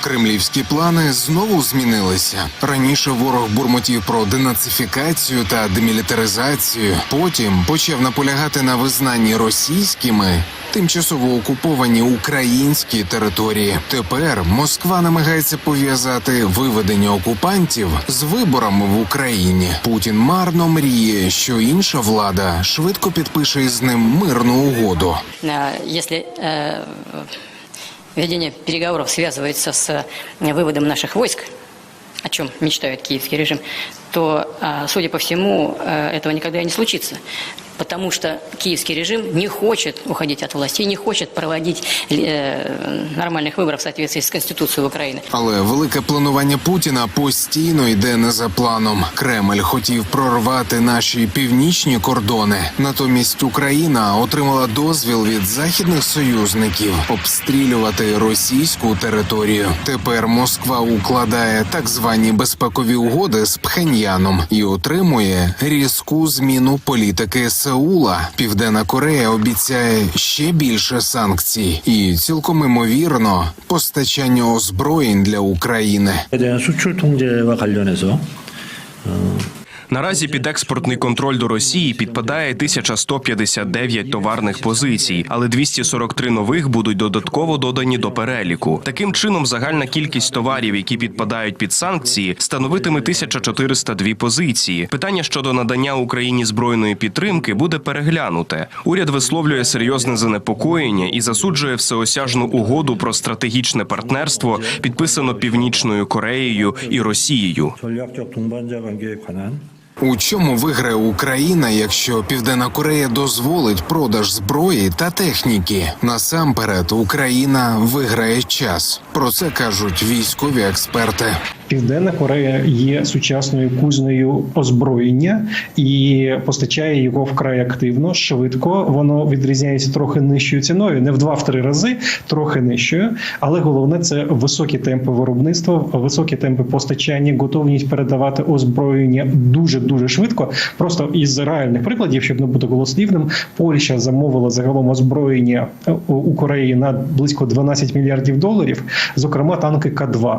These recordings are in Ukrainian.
Кремлівські плани знову змінилися. Раніше ворог бурмотів про денацифікацію та демілітаризацію. Потім почав наполягати на визнанні російськими тимчасово окуповані українські території. Тепер Москва намагається пов'язати виведення окупантів з виборами в Україні. Путін марно мріє, що інша влада швидко підпише із ним мирну угоду. А, Если э, ведение переговоров связывается с выводом наших войск, о чем мечтает киевский режим, то, а, судя по всему, э, этого никогда и не случится. Потому что киевский режим не хочет уходить от власти и не хочет проводить э, нормальных выборов в соответствии с Конституцией Украины. Але велике планування Путіна постійно йде не за планом. Кремль хотів прорвати наші північні кордони. Натомість Україна отримала дозвіл від західних союзників обстрілювати російську територію. Тепер Москва укладає так звані безпекові угоди з Пхеньяном і отримує різку зміну політики Сеула. Південна Корея обіцяє ще більше санкцій і цілком імовірно постачання озброєнь для України. Наразі під експортний контроль до Росії підпадає 1159 товарних позицій, але 243 нових будуть додатково додані до переліку. Таким чином, загальна кількість товарів, які підпадають під санкції, становитиме 1402 позиції. Питання щодо надання Україні збройної підтримки буде переглянуте. Уряд висловлює серйозне занепокоєння і засуджує всеосяжну угоду про стратегічне партнерство, підписано Північною Кореєю і Росією. У чому виграє Україна, якщо Південна Корея дозволить продаж зброї та техніки? Насамперед Україна виграє час. Про це кажуть військові експерти. Південна Корея є сучасною кузнею озброєння і постачає його вкрай активно, швидко. Воно відрізняється трохи нижчою ціною, не в два-три рази, трохи нижчою. Але головне це високі темпи виробництва, високі темпи постачання, готовність передавати озброєння дуже дуже швидко. Просто із реальних прикладів, щоб не бути голослівним, Польща замовила загалом озброєння у- Кореї на близько 12 мільярдів доларів, зокрема танки К-2.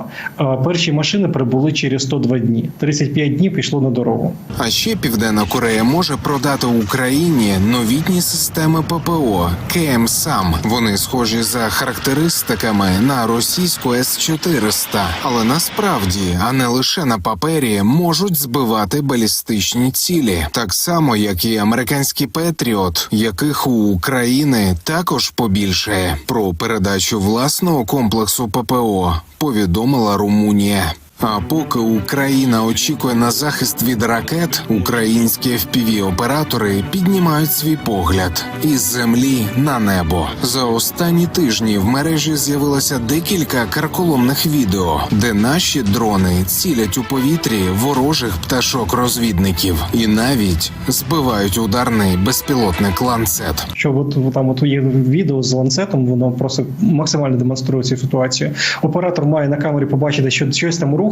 Перші машини прибули через 102 дні. 35 днів пішло на дорогу. А ще Південна Корея може продати Україні новітні системи ППО КМ САМ. Вони схожі за характеристиками на російську С-400, але насправді, а не лише на папері, можуть збивати балістичні цілі, так само як і американський Петріот, яких у України також побільшає. Про передачу власного комплексу ППО повідомила Румунія. А поки Україна очікує на захист від ракет, українські FPV-оператори піднімають свій погляд із землі на небо. За останні тижні в мережі з'явилося декілька карколомних відео, де наші дрони цілять у повітрі ворожих пташок-розвідників і навіть збивають ударний безпілотник ланцет. Що от там от є відео з ланцетом, воно просто максимально демонструє цю ситуацію. Оператор має на камері побачити, що щось там рухається,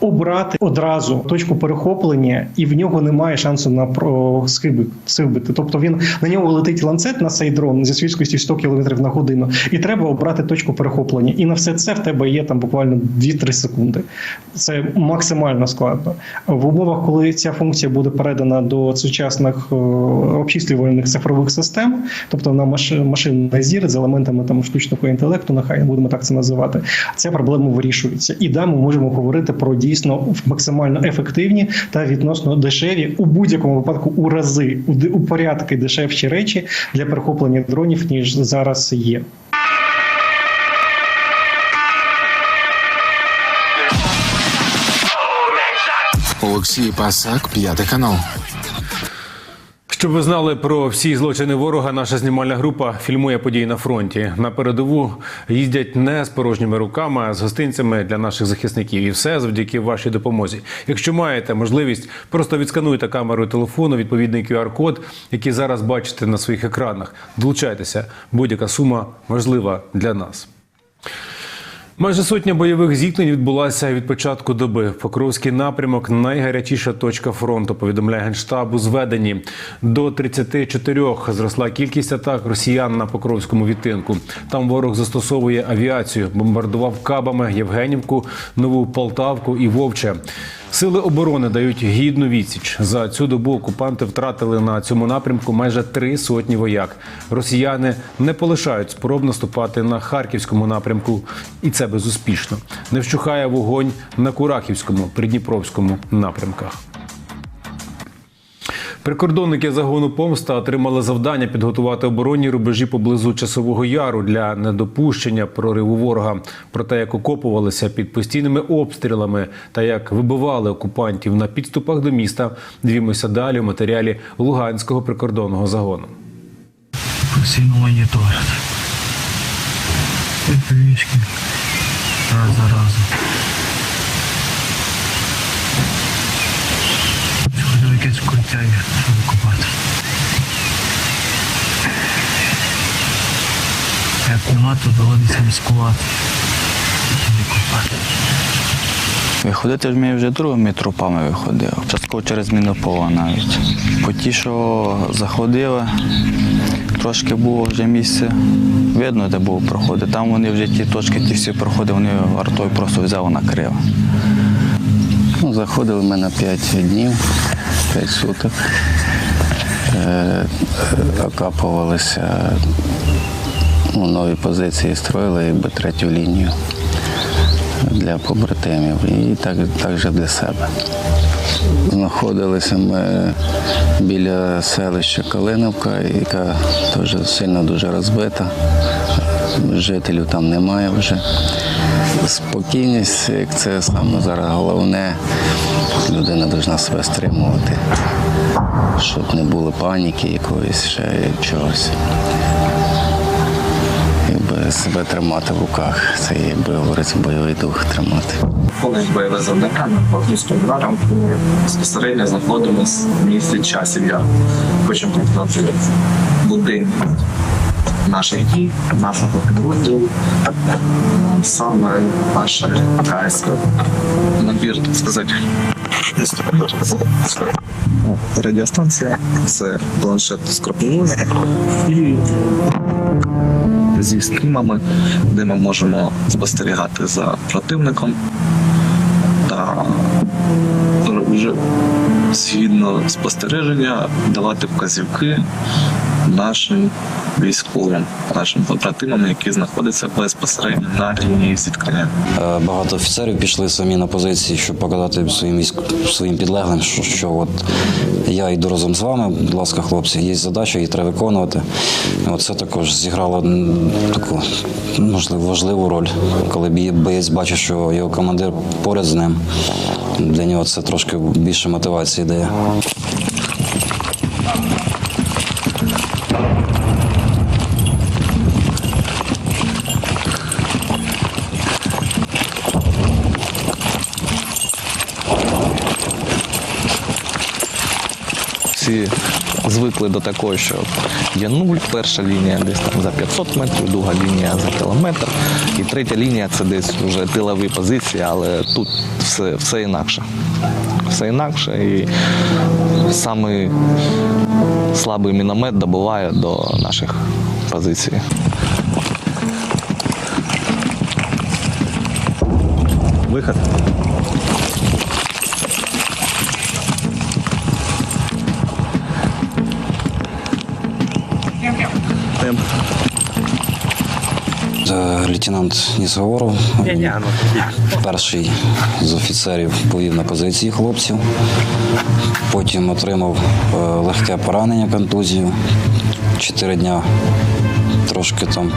обрати одразу точку перехоплення, і в нього немає шансу на схибити. Тобто він на нього летить ланцет на цей дрон зі швидкістю 100 км на годину, і треба обрати точку перехоплення. І на все це в тебе є там буквально 2-3 секунди. Це максимально складно. В умовах, коли ця функція буде передана до сучасних е, обчислювальних цифрових систем, тобто на маш- машинний зір з елементами там штучного інтелекту, нехай будемо так це називати, ця проблема вирішується. І да, ми можемо говорити про дійсно максимально ефективні та відносно дешеві у будь-якому випадку у рази у порядки дешевші речі для перехоплення дронів ніж зараз є. Олексій Пасак, п'ятий канал. Щоб ви знали про всі злочини ворога, наша знімальна група фільмує події на фронті. На передову їздять не з порожніми руками, а з гостинцями для наших захисників. І все завдяки вашій допомозі. Якщо маєте можливість, просто відскануйте камерою телефону відповідний QR-код, який зараз бачите на своїх екранах. Долучайтеся, будь-яка сума важлива для нас. Майже сотня бойових зіткнень відбулася від початку доби. Покровський напрямок найгарячіша точка фронту. Повідомляє генштаб у зведенні. До 34 зросла кількість атак росіян на Покровському відтинку. Там ворог застосовує авіацію, бомбардував кабами Євгенівку, Нову Полтавку і Вовче. Сили оборони дають гідну відсіч. За цю добу окупанти втратили на цьому напрямку майже три сотні вояк. Росіяни не полишають спроб наступати на харківському напрямку, і це безуспішно. Не вщухає вогонь на Курахівському, Придніпровському напрямках. Прикордонники загону помста отримали завдання підготувати оборонні рубежі поблизу часового яру для недопущення прориву ворога. Про те, як окопувалися під постійними обстрілами та як вибивали окупантів на підступах до міста, дивімося далі у матеріалі Луганського прикордонного загону. постійно моніторити. І раз за разом. Укриття є. Як нема, то доводиться маскувати. І купати. Виходити ми вже другими трупами виходили. Частково через мінопола навіть. По ті, що заходили, трошки було вже місце. Видно, де було проходи. Там вони вже ті точки, ті всі проходи, вони артою просто взяли накрив. Ну, заходили ми на 5 днів, 5 суток. Е, окапувалися, ну, нові позиції строїли, якби третю лінію для побратимів і так, також для себе. Знаходилися ми біля селища Калиновка, яка теж сильно дуже розбита. Жителів там немає вже. Спокійність, це саме зараз головне, людина повинна себе стримувати, щоб не було паніки якоїсь ще чогось якби себе тримати в руках. Це якби говориться бойовий дух тримати. Виконують бойове завдання по місту ударом. Безпосередньо знаходимось в місті часів. Я хочу показати будинок наших дій, нашого підрозділу. Саме наша кайська набір, так сказати. Радіостанція, це планшет з крапивою і зі стрімами, де ми можемо спостерігати за противником та вже згідно спостереження давати вказівки нашим військовим, нашим побратимам, які знаходяться безпосередньо на лінії зіткнення. Е, Багато офіцерів пішли самі на позиції, щоб показати своїм військ своїм підлеглим, що, що от я йду разом з вами. Будь ласка, хлопці, є задача, її треба виконувати. От це також зіграло таку можливо важливу роль, коли боєць бачить, що його командир поряд з ним. Для нього це трошки більше мотивації дає. Всі звикли до такого, що є нуль, перша лінія десь там за 500 метрів, друга лінія за кілометр, і третя лінія це десь вже тилові позиції, але тут все, все інакше. Все інакше і самий слабий міномет добуває до наших позицій. Виход. Лейтенант Нісговоров, перший з офіцерів повів на позиції хлопців. Потім отримав е, легке поранення, контузію. Чотири дня трошки там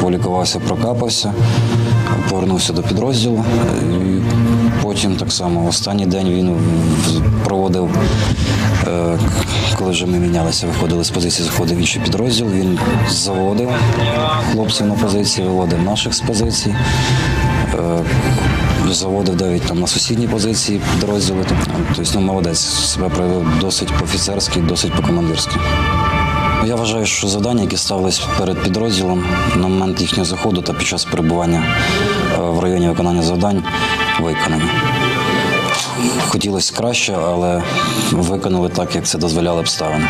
полікувався, прокапався, повернувся до підрозділу. І Потім так само в останній день він проводив, е, коли вже ми мінялися, виходили з позиції, заходив інший підрозділ. Він заводив хлопців на позиції, виводив наших з позицій. Е, заводив навіть там на сусідні позиції підрозділи. Тобто ну, тобто ну, молодець себе проявив досить по-офіцерськи, досить по-командирськи. Я вважаю, що завдання, які ставились перед підрозділом на момент їхнього заходу та під час перебування е, в районі виконання завдань, Виконані Хотілося краще, але виконали так, як це дозволяли обставини.